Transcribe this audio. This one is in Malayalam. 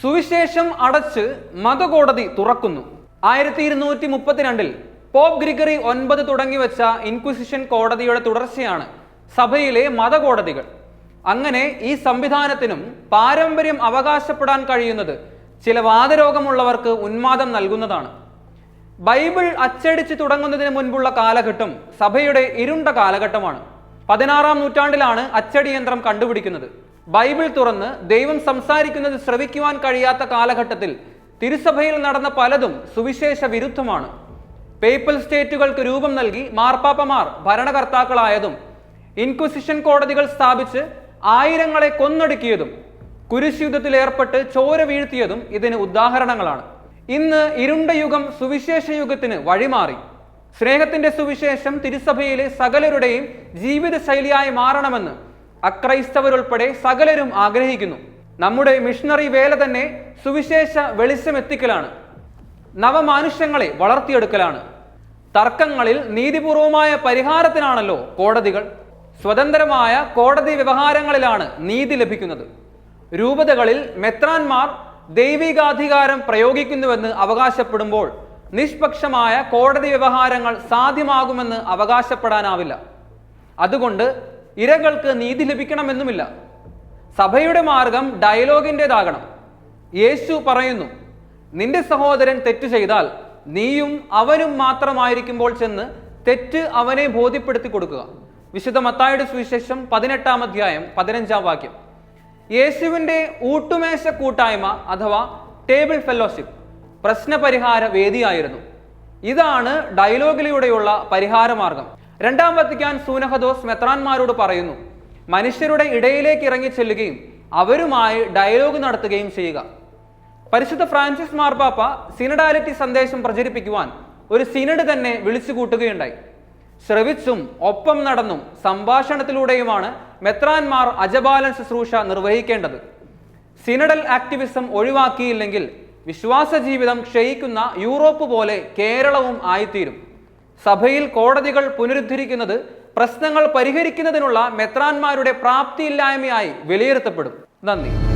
സുവിശേഷം അടച്ച് മതകോടതി തുറക്കുന്നു. ആയിരത്തി ഇരുന്നൂറ്റി മുപ്പത്തിരണ്ടിൽ പോപ്പ് ഗ്രിഗറി ഒൻപത് തുടങ്ങി വെച്ച ഇൻക്വിസിഷൻ കോടതിയുടെ തുടർച്ചയാണ് സഭയിലെ മതകോടതികൾ. അങ്ങനെ ഈ സംവിധാനത്തിനും പാരമ്പര്യം അവകാശപ്പെടാൻ കഴിയുന്നത് ചില വാദരോഗമുള്ളവർക്ക് ഉന്മാദം നൽകുന്നതാണ്. ബൈബിൾ അച്ചടിച്ച് തുടങ്ങുന്നതിന് മുൻപുള്ള കാലഘട്ടം സഭയുടെ ഇരുണ്ട കാലഘട്ടമാണ്. പതിനാറാം നൂറ്റാണ്ടിലാണ് അച്ചടി യന്ത്രം കണ്ടുപിടിക്കുന്നത്. ബൈബിൾ തുറന്ന് ദൈവം സംസാരിക്കുന്നത് ശ്രവിക്കുവാൻ കഴിയാത്ത കാലഘട്ടത്തിൽ തിരുസഭയിൽ നടന്ന പലതും സുവിശേഷ വിരുദ്ധമാണ്. പേപ്പൽ സ്റ്റേറ്റുകൾക്ക് രൂപം നൽകി മാർപ്പാപ്പമാർ ഭരണകർത്താക്കളായതും ഇൻക്വിസിഷൻ കോടതികൾ സ്ഥാപിച്ച് ആയിരങ്ങളെ കൊന്നൊടുക്കിയതും കുരിശുയുദ്ധത്തിൽ ഏർപ്പെട്ട് ചോര വീഴ്ത്തിയതും ഇതിന് ഉദാഹരണങ്ങളാണ്. ഇന്ന് ഇരുണ്ട യുഗം സുവിശേഷ യുഗത്തിന് വഴിമാറി. സ്നേഹത്തിന്റെ സുവിശേഷം തിരുസഭയിലെ സകലരുടെയും ജീവിതശൈലിയായി മാറണമെന്ന് അക്രൈസ്തവരുൾപ്പെടെ സകലരും ആഗ്രഹിക്കുന്നു. നമ്മുടെ മിഷണറി വേല തന്നെ സുവിശേഷ വെളിച്ചമെത്തിക്കലാണ്. നവമാനുഷ്യങ്ങളെ വളർത്തിയെടുക്കലാണ്. തർക്കങ്ങളിൽ നീതിപൂർവമായ പരിഹാരത്തിനാണല്ലോ കോടതികൾ. സ്വതന്ത്രമായ കോടതി വ്യവഹാരങ്ങളിലാണ് നീതി ലഭിക്കുന്നത്. രൂപതകളിൽ മെത്രാൻമാർ ദൈവികാധികാരം പ്രയോഗിക്കുന്നുവെന്ന് അവകാശപ്പെടുമ്പോൾ നിഷ്പക്ഷമായ കോടതി വ്യവഹാരങ്ങൾ സാധ്യമാകുമെന്ന് അവകാശപ്പെടാനാവില്ല. അതുകൊണ്ട് ഇരകൾക്ക് നീതി ലഭിക്കണമെന്നുമില്ല. സഭയുടെ മാർഗം ഡയലോഗിന്റെതാകണം യേശു പറയുന്നു നിന്റെ സഹോദരൻ തെറ്റ് ചെയ്താൽ നീയും അവനും മാത്രമായിരിക്കുമ്പോൾ ചെന്ന് തെറ്റ് അവനെ ബോധ്യപ്പെടുത്തി കൊടുക്കുക. വിശുദ്ധ മത്തായുടെ സുവിശേഷം പതിനെട്ടാം അധ്യായം പതിനഞ്ചാം വാക്യം. യേശുവിന്റെ ഊട്ടുമേശ കൂട്ടായ്മ അഥവാ ടേബിൾ ഫെല്ലോഷിപ്പ് പ്രശ്നപരിഹാര വേദിയായിരുന്നു. ഇതാണ് ഡയലോഗിലൂടെയുള്ള പരിഹാരമാർഗം. രണ്ടാം വത്തിക്കാൻ സൂനഹദോസ് മെത്രാന്മാരോട് പറയുന്നു മനുഷ്യരുടെ ഇടയിലേക്ക് ഇറങ്ങി ചെല്ലുകയും അവരുമായി ഡയലോഗ് നടത്തുകയും ചെയ്യുക. പരിശുദ്ധ ഫ്രാൻസിസ് മാർപ്പാപ്പ സിനഡാലിറ്റി സന്ദേശം പ്രചരിപ്പിക്കുവാൻ ഒരു സിനഡ് തന്നെ വിളിച്ചു കൂട്ടുകയുണ്ടായി. ശ്രവിച്ചും ഒപ്പം നടന്നും സംഭാഷണത്തിലൂടെയുമാണ് മെത്രാൻമാർ അജബാലൻ ശുശ്രൂഷ നിർവഹിക്കേണ്ടത്. സിനഡൽ ആക്ടിവിസം ഒഴിവാക്കിയില്ലെങ്കിൽ വിശ്വാസ ജീവിതം ക്ഷയിക്കുന്ന യൂറോപ്പ് പോലെ കേരളവും ആയിത്തീരും. സഭയിൽ കോടതികൾ പുനരുദ്ധരിക്കുന്നത് പ്രശ്നങ്ങൾ പരിഹരിക്കുന്നതിനുള്ള മെത്രാന്മാരുടെ പ്രാപ്തിയില്ലായ്മയായി വിലയിരുത്തപ്പെടും. നന്ദി.